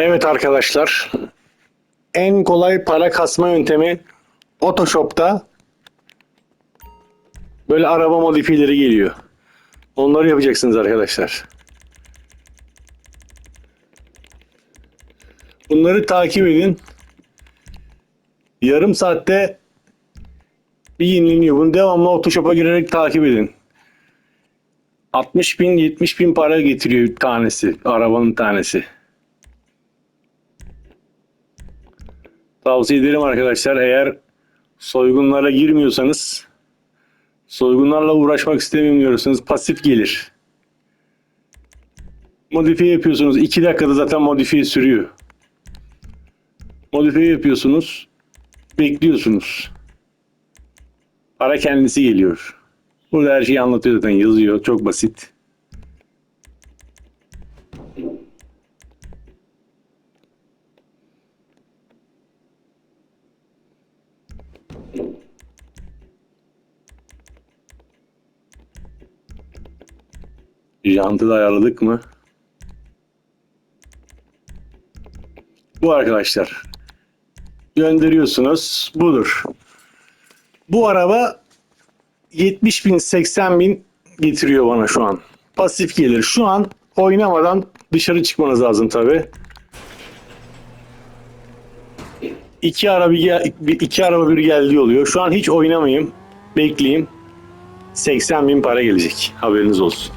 Evet arkadaşlar. En kolay para kasma yöntemi Photoshop'ta böyle araba modifiyeleri geliyor. Onları yapacaksınız arkadaşlar. Bunları takip edin. Yarım saatte bir yenileniyor. Bunu devamlı Photoshop'a girerek takip edin. 60 bin 70 bin para getiriyor tanesi. Arabanın tanesi. Tavsiye ederim arkadaşlar eğer soygunlara girmiyorsanız soygunlarla uğraşmak istemiyorum pasif gelir. Modifiye yapıyorsunuz. 2 dakikada zaten modifiye sürüyor. Modifiye yapıyorsunuz. Bekliyorsunuz. Para kendisi geliyor. Burada her şeyi anlatıyor zaten yazıyor. Çok basit. Jantı da ayarladık mı? Bu arkadaşlar. Gönderiyorsunuz. Budur. Bu araba 70 bin 80 bin getiriyor bana şu an. Pasif gelir. Şu an oynamadan dışarı çıkmanız lazım tabi. İki araba bir, iki araba bir geldi oluyor. Şu an hiç oynamayayım. Bekleyeyim. 80 bin para gelecek. Haberiniz olsun.